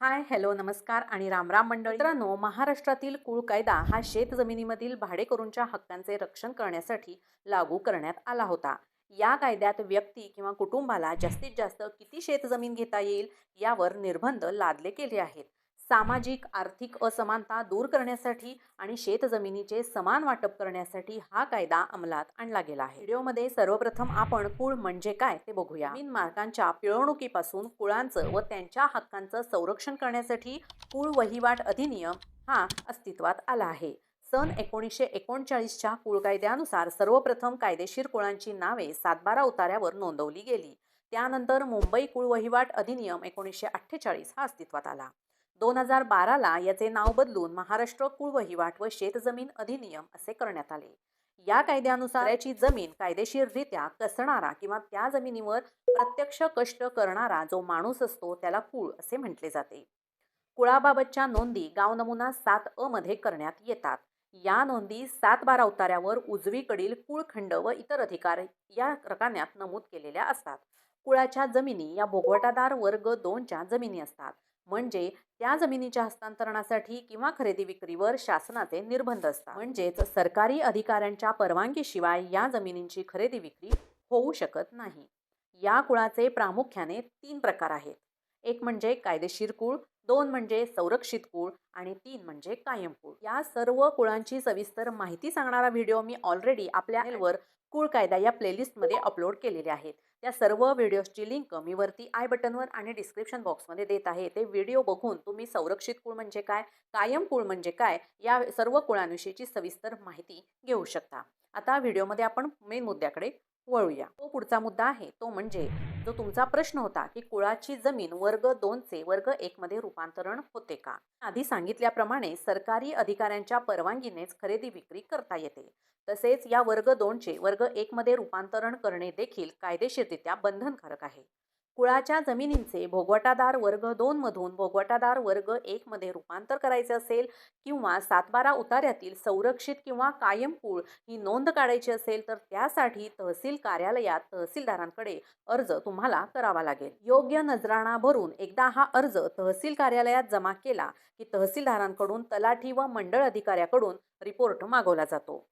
Hi hello नमस्कार आणि रामराम मंडळ. मित्रांनो महाराष्ट्रातील कुळ कायदा हा शेत जमिनीमधील भाडेकरूंच्या हक्कांचे रक्षण करण्यासाठी लागू करण्यात आला होता. या कायद्यात व्यक्ती किंवा कुटुंबाला जास्तीत जास्त किती शेतजमीन घेता येईल यावर निर्बंध लादले गेले आहेत. सामाजिक आर्थिक असमानता दूर करण्यासाठी आणि शेतजमिनीचे समान वाटप करण्यासाठी हा कायदा अंमलात आणला गेला आहे. व्हिडिओमध्ये सर्वप्रथम आपण कुळ म्हणजे काय ते बघूया. जमीन मार्गांच्या पिळवणुकीपासून कुळांचं व त्यांच्या हक्कांचं संरक्षण करण्यासाठी कुळ वहिवाट अधिनियम हा अस्तित्वात आला आहे. सन एकोणीसशे एकोणचाळीसच्या कुळ कायद्यानुसार सर्वप्रथम कायदेशीर कुळांची नावे सातबारा उतार्यावर नोंदवली गेली. त्यानंतर मुंबई कुळ वहिवाट अधिनियम एकोणीसशे अठ्ठेचाळीस हा अस्तित्वात आला. दोन हजार बाराला याचे नाव बदलून महाराष्ट्र कुळ वहिवाट व शेतजमीन अधिनियम असे करण्यात आले. या कायद्यानुसार याची जमीन कायदेशीररित्या कसणारा किंवा त्या जमिनीवर प्रत्यक्ष कष्ट करणारा जो माणूस असतो त्याला कुळ असे म्हटले जाते. कुळाबाबतच्या नोंदी गाव नमुना सात अ मध्ये करण्यात येतात. या नोंदी सात बारा उतार्यावर उजवीकडील कुळखंड व इतर अधिकार या रकान्यात नमूद केलेल्या असतात. कुळाच्या जमिनी या भोगवटादार वर्ग दोनच्या जमिनी असतात. म्हणजे त्या जमिनीच्या हस्तांतरणासाठी किंवा खरेदी विक्रीवर शासनाचे निर्बंध असतात. म्हणजेच सरकारी अधिकाऱ्यांच्या परवानगीशिवाय या जमिनींची खरेदी विक्री होऊ शकत नाही. या कुळाचे प्रामुख्याने तीन प्रकार आहेत. एक म्हणजे कायदेशीर कुळ दोन म्हणजे संरक्षित कुळ आणि तीन म्हणजे कायम कुळ. या सर्व कुळांची सविस्तर माहिती सांगणारा व्हिडिओ मी ऑलरेडी आपल्या वर कुळ कायदा या प्लेलिस्टमध्ये अपलोड केलेले आहेत. त्या सर्व व्हिडिओजची लिंक मी वरती आय बटनवर आणि डिस्क्रिप्शन बॉक्समध्ये देत आहे. ते व्हिडिओ बघून तुम्ही संरक्षित कुळ म्हणजे काय कायम कुळ म्हणजे काय या सर्व कुळांविषयीची सविस्तर माहिती घेऊ शकता. आता व्हिडिओमध्ये आपण मेन मुद्द्याकडे वळूया. तो पुढचा मुद्दा आहे. तो म्हणजे जो तुमचा प्रश्न होता की कुळाची जमीन वर्ग दोनचे वर्ग एकमध्ये रूपांतरण होते का? आधी सांगितल्याप्रमाणे सरकारी अधिकाऱ्यांच्या परवानगीनेच खरेदी विक्री करता येते. तसेच या वर्ग दोनचे वर्ग एकमध्ये रूपांतरण करणे देखील कायदेशीररित्या बंधनकारक आहे. कुळाच्या जमिनींचे भोगवटादार वर्ग दोन मधून भोगवटादार वर्ग एक मध्ये रूपांतर करायचे असेल किंवा सातबारा उतार्यातील संरक्षित किंवा कायम कुळ ही नोंद काढायची असेल तर त्यासाठी तहसील कार्यालयात तहसीलदारांकडे अर्ज तुम्हाला करावा लागेल. योग्य नजराणा भरून एकदा हा अर्ज तहसील कार्यालयात जमा केला की तहसीलदारांकडून तलाठी व मंडळ अधिकाऱ्याकडून रिपोर्ट मागवला जातो.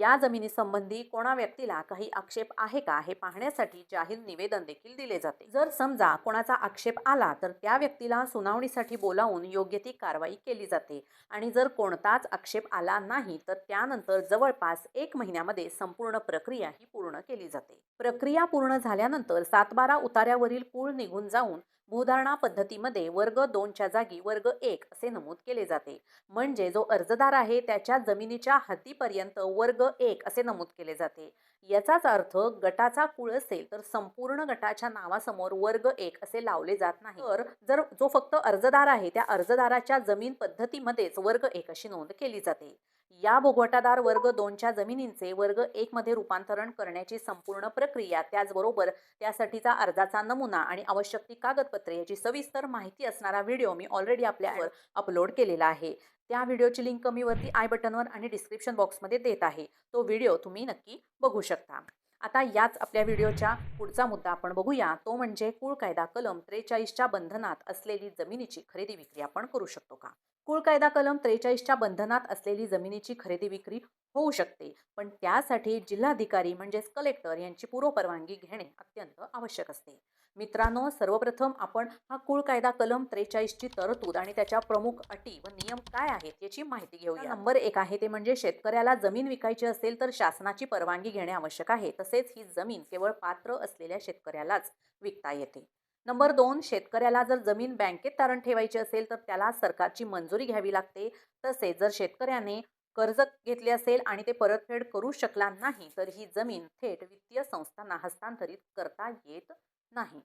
या जमिनीसंबंधी कोणा व्यक्तीला काही आक्षेप आहे का हे पाहण्यासाठी जाहीर निवेदन देखील दिले जाते. जर समजा कोणाचा आक्षेप आला तर त्या व्यक्तीला सुनावणीसाठी बोलावून योग्य ती कारवाई केली जाते. आणि जर कोणताच आक्षेप आला नाही तर त्यानंतर जवळपास एक महिन्यामध्ये संपूर्ण प्रक्रिया ही पूर्ण केली जाते. प्रक्रिया पूर्ण झाल्यानंतर सातबारा उतार्यावरील पूळ निघून जाऊन भूधारणा पद्धतीमध्ये वर्ग दोनच्या जागी वर्ग एक असे नमूद केले जाते. म्हणजे जो अर्जदार आहे त्याच्या जमिनीच्या हद्दीपर्यंत वर्ग एक असे नमूद केले जाते. याचाच अर्थ गटाचा कुळ असेल तर संपूर्ण गटाच्या नावासमोर वर्ग एक असे लावले जात नाही. तर जर जो फक्त अर्जदार आहे त्या अर्जदाराच्या जमीन पद्धतीमध्येच वर्ग एक अशी नोंद केली जाते. या भोगवटादार वर्ग दोनच्या जमिनींचे वर्ग एक मध्ये रूपांतरण करण्याची संपूर्ण प्रक्रिया त्याचबरोबर त्यासाठीचा अर्जाचा नमुना आणि आवश्यक ती कागदपत्रे याची सविस्तर माहिती असणारा व्हिडिओ मी ऑलरेडी आपल्यावर अपलोड केलेला आहे. त्या व्हिडिओची लिंक मी वरती आय बटनवर आणि डिस्क्रिप्शन बॉक्समध्ये देत आहे. तो व्हिडिओ तुम्ही नक्की बघू शकता. आता याच आपल्या व्हिडिओच्या पुढचा मुद्दा आपण बघूया. तो म्हणजे कुळ कायदा कलम त्रेचाळीसच्या बंधनात असलेली जमिनीची खरेदी विक्री आपण करू शकतो का? कुळ कायदा कलम त्रेचाळीसच्या बंधनात असलेली जमिनीची खरेदी विक्री होऊ शकते. पण त्यासाठी जिल्हाधिकारी म्हणजेच कलेक्टर यांची पूर्वपरवानगी घेणे अत्यंत आवश्यक असते. मित्रांनो सर्वप्रथम आपण हा कुळ कायदा कलम त्रेचाळीसची तरतूद आणि त्याच्या प्रमुख अटी व नियम काय आहेत याची माहिती घेऊया. नंबर एक आहे ते म्हणजे शेतकऱ्याला जमीन विकायची असेल तर शासनाची परवानगी घेणे आवश्यक आहे. तसेच ही जमीन केवळ पात्र असलेल्या शेतकऱ्यालाच विकता येते. नंबर दोन शेतकऱ्याला जर जमीन बँकेत तारण ठेवायची असेल तर त्याला सरकारची मंजुरी घ्यावी लागते. तसेच जर शेतकऱ्याने कर्ज घेतले असेल आणि ते परतफेड करू शकला नाही तर ही जमीन थेट वित्तीय संस्थांना हस्तांतरित करता येत नाही.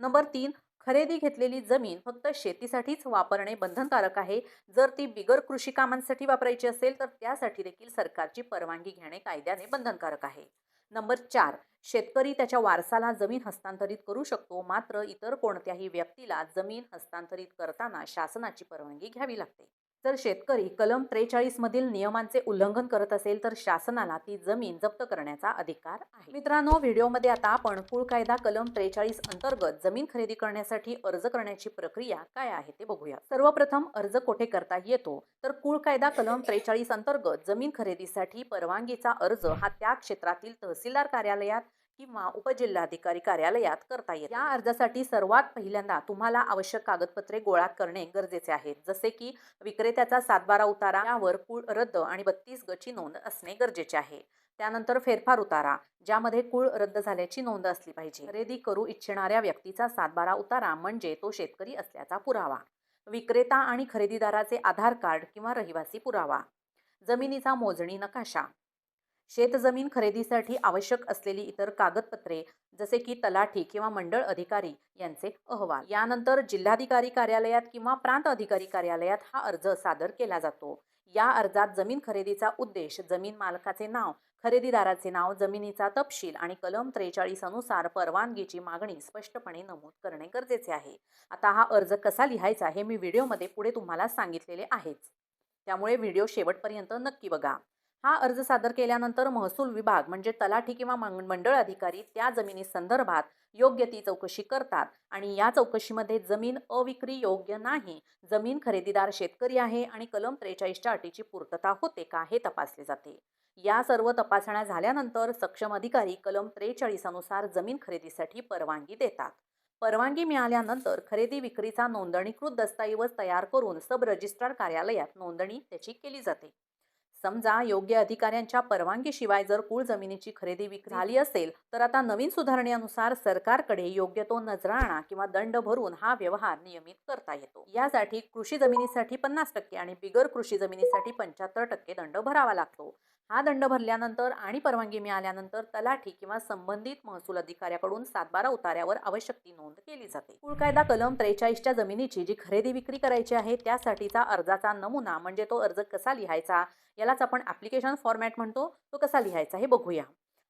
नंबर तीन खरेदी घेतलेली जमीन फक्त शेतीसाठीच वापरणे बंधनकारक आहे. जर ती बिगर कृषी कामांसाठी वापरायची असेल तर त्यासाठी देखील सरकारची परवानगी घेणे कायद्याने बंधनकारक आहे. नंबर चार शेतकरी त्याच्या वारसाला जमीन हस्तांतरित करू शकतो मात्र इतर कोणत्याही व्यक्तीला जमीन हस्तांतरित करताना शासनाची परवानगी घ्यावी लागते. जर शेतकरी कलम त्रेचाळीसमधील नियमांचे उल्लंघन करत असेल तर शासनाला ती जमीन जप्त करण्याचा अधिकार आहे. मित्रांनो व्हिडिओमध्ये आता आपण कुळ कायदा कलम त्रेचाळीस अंतर्गत जमीन खरेदी करण्यासाठी अर्ज करण्याची प्रक्रिया काय आहे ते बघूया. सर्वप्रथम अर्ज कोठे करता येतो तर कुळ कायदा कलम त्रेचाळीस अंतर्गत जमीन खरेदीसाठी परवानगीचा अर्ज हा त्या क्षेत्रातील तहसीलदार कार्यालयात किंवा उपजिल्हाधिकारी कार्यालयात करता येईल या अर्जासाठी सर्वात पहिल्यांदा तुम्हाला आवश्यक कागदपत्रे गोळा करणे गरजेचे आहे. जसे की विक्रेत्याचा सातबारा उतारा यावर कुळ रद्द आणि बत्तीस गची नोंद असणे गरजेचे आहे. त्यानंतर फेरफार उतारा ज्यामध्ये कुळ रद्द झाल्याची नोंद असली पाहिजे. खरेदी करू इच्छिणाऱ्या व्यक्तीचा सातबारा उतारा म्हणजे तो शेतकरी असल्याचा पुरावा. विक्रेता आणि खरेदीदाराचे आधार कार्ड किंवा रहिवासी पुरावा. जमिनीचा मोजणी नकाशा शेतजमीन खरेदीसाठी आवश्यक असलेली इतर कागदपत्रे जसे की तलाठी किंवा मंडळ अधिकारी यांचे अहवाल. यानंतर जिल्हाधिकारी कार्यालयात किंवा प्रांत अधिकारी कार्यालयात हा अर्ज सादर केला जातो. या अर्जात जमीन खरेदीचा उद्देश जमीन मालकाचे नाव खरेदीदाराचे नाव जमिनीचा तपशील आणि कलम त्रेचाळीस अनुसार परवानगीची मागणी स्पष्टपणे नमूद करणे गरजेचे आहे. आता हा अर्ज कसा लिहायचा हे मी व्हिडिओमध्ये पुढे तुम्हाला सांगितलेले आहेच. त्यामुळे व्हिडिओ शेवटपर्यंत नक्की बघा. हा अर्ज सादर केल्यानंतर महसूल विभाग म्हणजे तलाठी किंवा मंडळ अधिकारी त्या जमिनी संदर्भात योग्य ती चौकशी करतात आणि या चौकशीमध्ये जमीन अविक्री योग्य नाही जमीन खरेदीदार शेतकरी आहे आणि कलम त्रेचाळीसच्या अटीची पूर्तता होते का हे तपासले जाते. या सर्व तपासण्या झाल्यानंतर सक्षम अधिकारी कलम त्रेचाळीस अनुसार जमीन खरेदीसाठी परवानगी देतात. परवानगी मिळाल्यानंतर खरेदी विक्रीचा नोंदणीकृत दस्तऐवज तयार करून सब रजिस्ट्रार कार्यालयात नोंदणी त्याची केली जाते. समजा योग्य अधिकाऱ्यांच्या परवानगीशिवाय जर कुळ जमिनीची खरेदी विक्री झाली असेल तर आता नवीन सुधारणेनुसार सरकारकडे योग्य तो नजराणा किंवा दंड भरून हा व्यवहार नियमित करता येतो. यासाठी कृषी जमिनीसाठी पन्नास टक्के आणि बिगर कृषी जमिनीसाठी पंच्याहत्तर टक्के दंड भरावा लागतो. हा दंड भरल्यानंतर आणि परवानगी मिळाल्यानंतर तलाठी किंवा संबंधित महसूल अधिकाऱ्याकडून सातबारा उतार्यावर आवश्यक ती नोंद केली जाते. कुळ कायदा कलम त्रेचाळीसच्या जमिनीची जी खरेदी विक्री करायची आहे त्यासाठीचा अर्जाचा नमुना म्हणजे तो अर्ज कसा लिहायचा यालाच आपण ॲप्लिकेशन फॉर्मॅट म्हणतो तो कसा लिहायचा हे बघूया.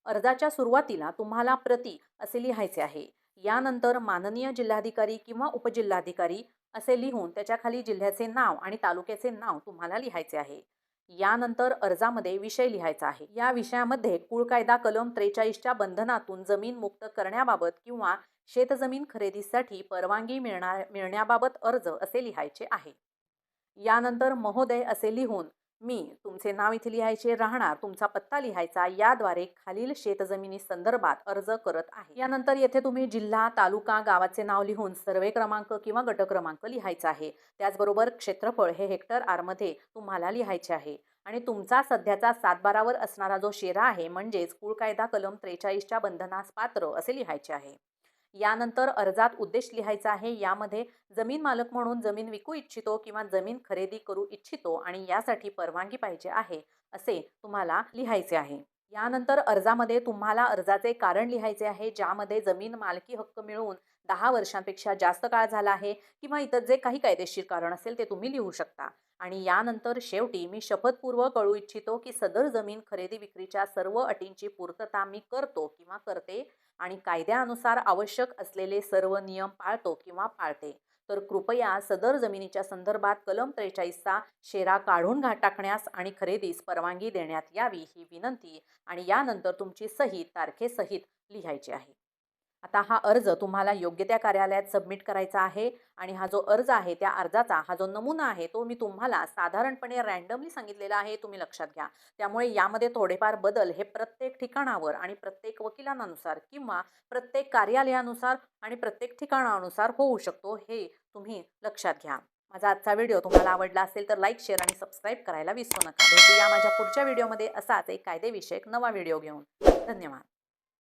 अर्जाच्या सुरुवातीला तुम्हाला प्रति असे लिहायचे आहे. यानंतर माननीय जिल्हाधिकारी किंवा उपजिल्हाधिकारी असे लिहून त्याच्याखाली जिल्ह्याचे नाव आणि तालुक्याचे नाव तुम्हाला लिहायचे आहे. यानंतर अर्जामध्ये विषय लिहायचा आहे. या विषयामध्ये कुळ कायदा कलम त्रेचाळीसच्या बंधनातून जमीन मुक्त करण्याबाबत किंवा शेतजमीन खरेदीसाठी परवानगी मिळणार मिळण्याबाबत अर्ज असे लिहायचे आहे. यानंतर महोदय असे लिहून मी तुमचे नाव इथे लिहायचे राहणार तुमचा पत्ता लिहायचा याद्वारे खालील शेतजमिनी संदर्भात अर्ज करत आहे. यानंतर येथे तुम्ही जिल्हा तालुका गावाचे नाव लिहून सर्वे क्रमांक किंवा गट क्रमांक लिहायचा आहे. त्याचबरोबर क्षेत्रफळ हे हेक्टर आरमध्ये तुम्हाला लिहायचे आहे. आणि तुमचा सध्याचा सातबारावर असणारा जो शेरा आहे म्हणजेच कुळ कायदा कलम त्रेचाळीसच्या बंधनास पात्र असे लिहायचे आहे. यानंतर अर्जात उद्देश लिहायचा आहे. यामध्ये जमीन मालक म्हणून जमीन विकू इच्छितो किंवा जमीन खरेदी करू इच्छितो आणि यासाठी परवानगी पाहिजे आहे असे तुम्हाला लिहायचे आहे. यानंतर अर्जामध्ये तुम्हाला अर्जाचे कारण लिहायचे आहे ज्यामध्ये जमीन मालकी हक्क मिळवून दहा वर्षांपेक्षा जास्त काळ झाला आहे किंवा इतर जे काही कायदेशीर कारण असेल ते तुम्ही लिहू शकता. आणि यानंतर शेवटी मी शपथपूर्वक कळू इच्छितो की सदर जमीन खरेदी विक्रीच्या सर्व अटींची पूर्तता मी करतो किंवा करते आणि कायद्यानुसार आवश्यक असलेले सर्व नियम पाळतो किंवा पाळते. तर कृपया सदर जमिनीच्या संदर्भात कलम त्रेचाळीसचा शेरा काढून घा टाकण्यास आणि खरेदीस परवानगी देण्यात यावी ही विनंती आणि यानंतर तुमची सही तारखेसहित लिहायची आहे. आता हा अर्ज तुम्हाला योग्य त्या कार्यालयात सबमिट करायचा आहे आणि हा जो अर्ज आहे त्या अर्जाचा हा जो नमुना आहे तो मी तुम्हाला साधारणपणे रँडमली सांगितलेला आहे तुम्ही लक्षात घ्या. त्यामुळे यामध्ये थोडेफार बदल हे प्रत्येक ठिकाणावर आणि प्रत्येक वकिलांनुसार किंवा प्रत्येक कार्यालयानुसार आणि प्रत्येक ठिकाणानुसार होऊ शकतो हे तुम्ही लक्षात घ्या. माझा आजचा व्हिडिओ तुम्हाला आवडला असेल तर लाईक शेअर आणि सबस्क्राईब करायला विसरू नका. भेटूया माझ्या पुढच्या व्हिडिओमध्ये असाच एक कायदेविषयक नवा व्हिडिओ घेऊन. धन्यवाद.